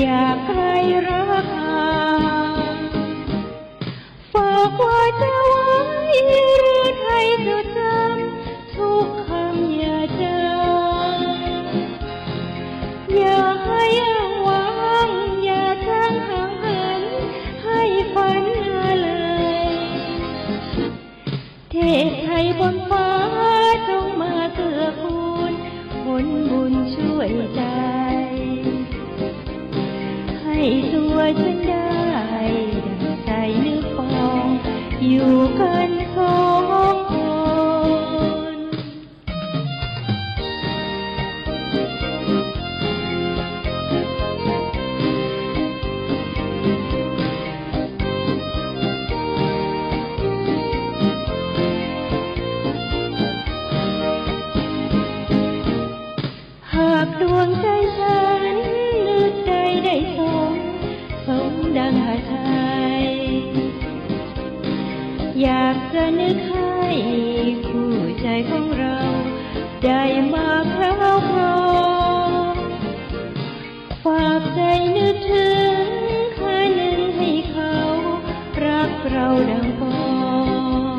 อย่าใครรักหาฝากว่าจะไว้หรือใครจดจำทุกคำอย่าจำอย่าให้อ้างว้างอย่าจางห่างเหินให้ฝันอะไรเทพไทยบนฟ้า ให้ตัวฉันได้ดังใจนึกปอง อยู่กันส อยากจะนึกให้คู่ใจของเรา ได้มาคราวครองฝากใจนึกถึงคืนหนึ่งให้เขา รักเราดังปอง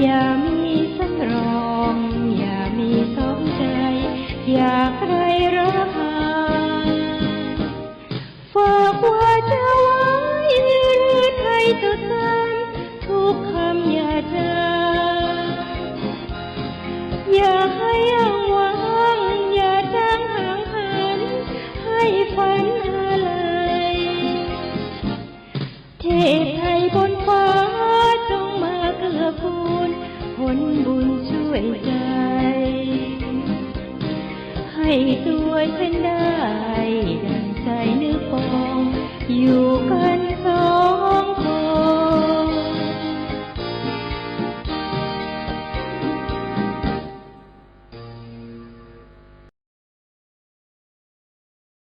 อย่ามีสำรอง อย่ามีสองใจ อย่าใครรักหาฝากว่าจะไว้หรือใครจดจำ ศไทยบนฟ้าจงมาเกื้อกูลผลบุญช่วยใจ ให้ตัวฉันได้ดังใจนึกปอง อยู่กัน